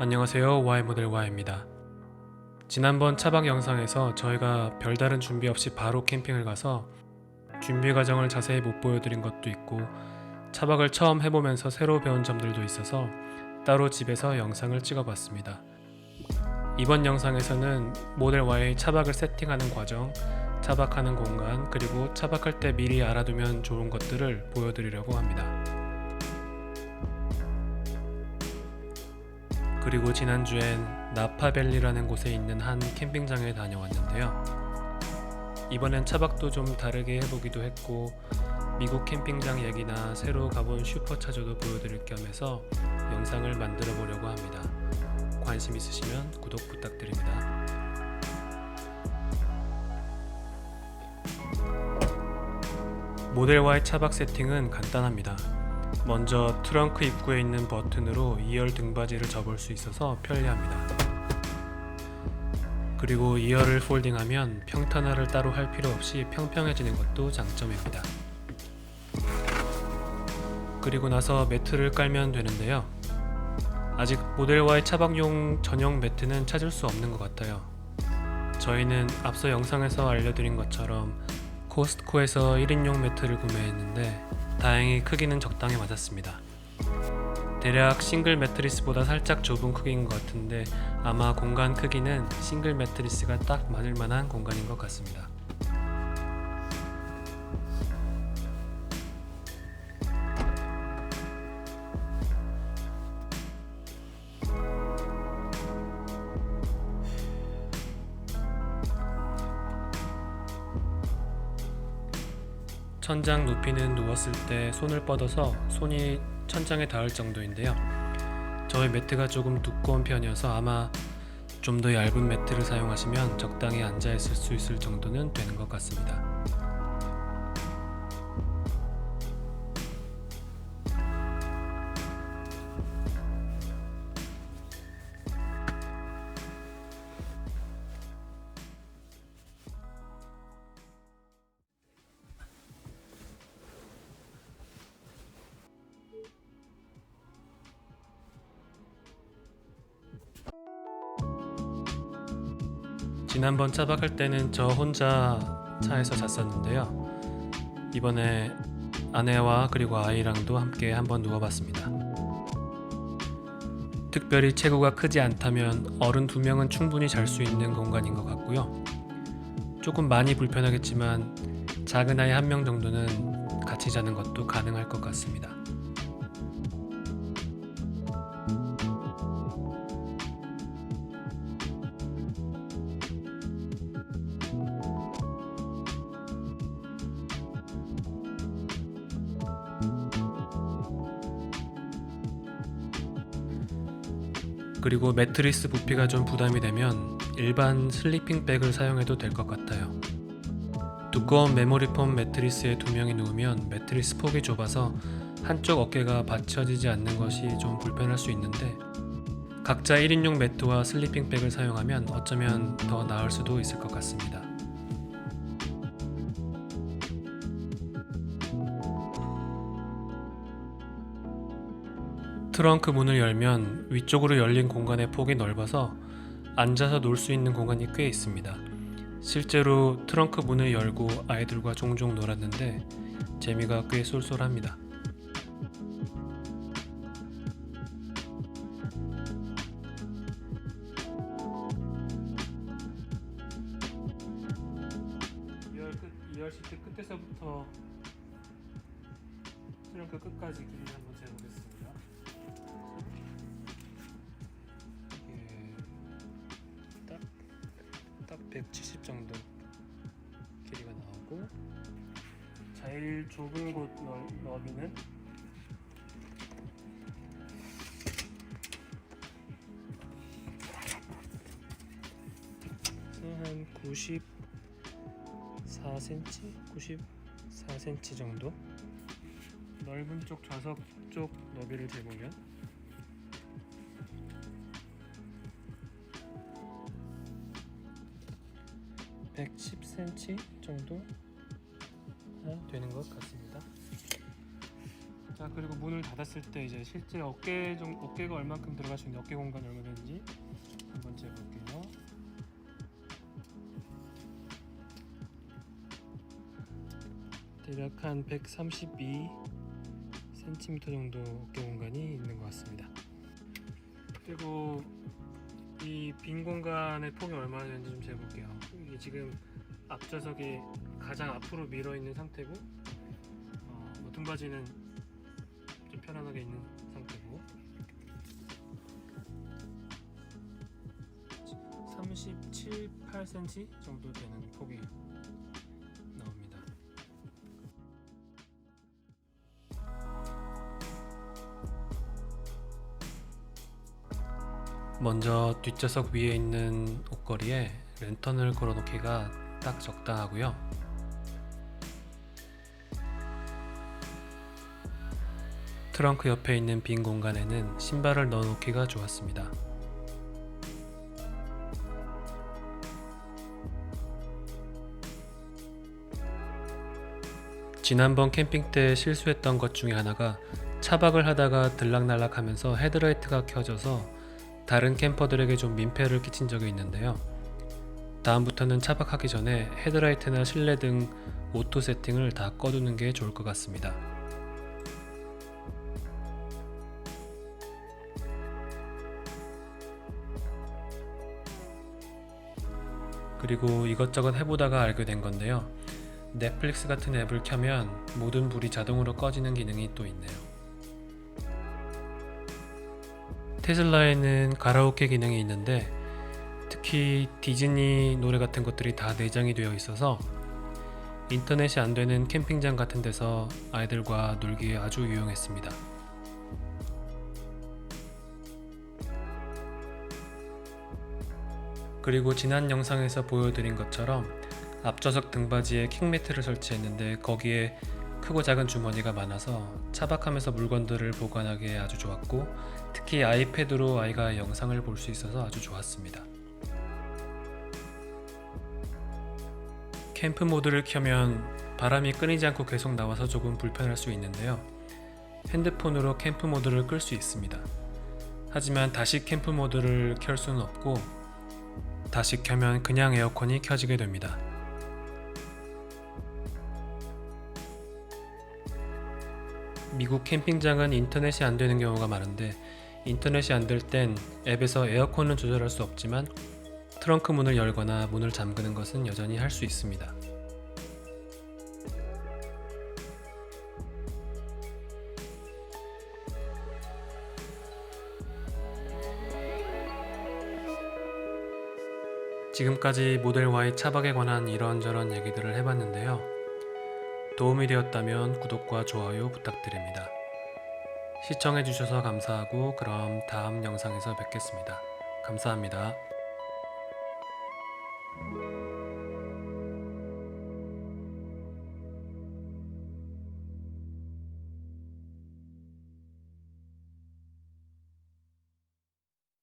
안녕하세요. Y 모델 Y입니다. 지난번 차박 영상에서 저희가 별다른 준비 없이 바로 캠핑을 가서 준비 과정을 자세히 못 보여드린 것도 있고 차박을 처음 해보면서 새로 배운 점들도 있어서 따로 집에서 영상을 찍어봤습니다. 이번 영상에서는 모델 Y 차박을 세팅하는 과정, 차박하는 공간, 그리고 차박할 때 미리 알아두면 좋은 것들을 보여드리려고 합니다. 그리고 지난주엔 나파밸리라는 곳에 있는 한 캠핑장에 다녀왔는데요. 이번엔 차박도 좀 다르게 해보기도 했고 미국 캠핑장 얘기나 새로 가본 슈퍼차저도 보여드릴 겸 해서 영상을 만들어 보려고 합니다. 관심 있으시면 구독 부탁드립니다. 모델 Y 차박 세팅은 간단합니다. 먼저 트렁크 입구에 있는 버튼으로 2열 등받이를 접을 수 있어서 편리합니다. 그리고 2열을 폴딩하면 평탄화를 따로 할 필요 없이 평평해지는 것도 장점입니다. 그리고 나서 매트를 깔면 되는데요. 아직 모델 Y 차박용 전용 매트는 찾을 수 없는 것 같아요. 저희는 앞서 영상에서 알려드린 것처럼 코스트코에서 1인용 매트를 구매했는데 다행히 크기는 적당히 맞았습니다. 대략 싱글 매트리스보다 살짝 좁은 크기인 것 같은데 아마 공간 크기는 싱글 매트리스가 딱 맞을 만한 공간인 것 같습니다. 천장 높이는 누웠을 때 손을 뻗어서 손이 천장에 닿을 정도인데요. 저의 매트가 조금 두꺼운 편이어서 아마 좀 더 얇은 매트를 사용하시면 적당히 앉아 있을 수 있을 정도는 되는 것 같습니다. 지난번 차박할 때는 저 혼자 차에서 잤었는데요. 이번에 아내와 그리고 아이랑도 함께 한번 누워봤습니다. 특별히 체구가 크지 않다면 어른 두 명은 충분히 잘 수 있는 공간인 것 같고요. 조금 많이 불편하겠지만 작은 아이 한 명 정도는 같이 자는 것도 가능할 것 같습니다. 그리고 매트리스 부피가 좀 부담이 되면 일반 슬리핑 백을 사용해도 될 것 같아요. 두꺼운 메모리 폼 매트리스에 두 명이 누우면 매트리스 폭이 좁아서 한쪽 어깨가 받쳐지지 않는 것이 좀 불편할 수 있는데 각자 1인용 매트와 슬리핑 백을 사용하면 어쩌면 더 나을 수도 있을 것 같습니다. 트렁크 문을 열면 위쪽으로 열린 공간의 폭이 넓어서 앉아서 놀 수 있는 공간이 꽤 있습니다. 실제로 트렁크 문을 열고 아이들과 종종 놀았는데 재미가 꽤 쏠쏠합니다. 시트 끝에서부터 트렁크 끝까지 길이 한번 재보겠습니다. 170 정도 길이가 나오고 제일 좁은 곳 넓, 너비는 한 94cm? 94cm 정도? 넓은 쪽 좌석 쪽 너비를 재보면 (110cm) 정도 되는 것 같습니다 자 그리고 문을 닫았을 때 이제 실제 어깨 정 어깨가 얼만큼 들어갈 수 있는 어깨 공간이 얼마 되는지 한번 재볼게요. 대략 한 132 cm 정도 어깨 공간이 있는 것 같습니다. 그리고 이 빈 공간의 폭이 얼마나 되는지 좀 재볼게요. 이게 지금 앞좌석이 가장 앞으로 밀어 있는 상태고 어, 뭐 등받이는 좀 편안하게 있는 상태고 37, 8cm 정도 되는 폭이 먼저 뒷좌석 위에 있는 옷걸이에 랜턴을 걸어놓기가 딱 적당하고요. 트렁크 옆에 있는 빈 공간에는 신발을 넣어놓기가 좋았습니다. 지난번 캠핑 때 실수했던 것 중에 하나가 차박을 하다가 들락날락하면서 헤드라이트가 켜져서 다른 캠퍼들에게 좀 민폐를 끼친 적이 있는데요. 다음부터는 차박하기 전에 헤드라이트나 실내 등 오토 세팅을 다 꺼두는 게 좋을 것 같습니다. 그리고 이것저것 해보다가 알게 된 건데요. 넷플릭스 같은 앱을 켜면 모든 불이 자동으로 꺼지는 기능이 또 있네요. 테슬라에는 가라오케 기능이 있는데 특히 디즈니 노래 같은 것들이 다 내장이 되어 있어서 인터넷이 안 되는 캠핑장 같은 데서 아이들과 놀기에 아주 유용했습니다. 그리고 지난 영상에서 보여드린 것처럼 앞좌석 등받이에 킹매트를 설치했는데 거기에 크고 작은 주머니가 많아서 차박하면서 물건들을 보관하기에 아주 좋았고 특히 아이패드로 아이가 영상을 볼 수 있어서 아주 좋았습니다. 캠프 모드를 켜면 바람이 끊이지 않고 계속 나와서 조금 불편할 수 있는데요. 핸드폰으로 캠프 모드를 끌 수 있습니다. 하지만 다시 캠프 모드를 켤 수는 없고 다시 켜면 그냥 에어컨이 켜지게 됩니다. 미국 캠핑장은 인터넷이 안 되는 경우가 많은데 인터넷이 안 될 땐 앱에서 에어컨은 조절할 수 없지만 트렁크 문을 열거나 문을 잠그는 것은 여전히 할 수 있습니다. 지금까지 모델 Y 차박에 관한 이런저런 얘기들을 해봤는데요. 도움이 되었다면 구독과 좋아요 부탁드립니다. 시청해주셔서 감사하고 그럼 다음 영상에서 뵙겠습니다. 감사합니다.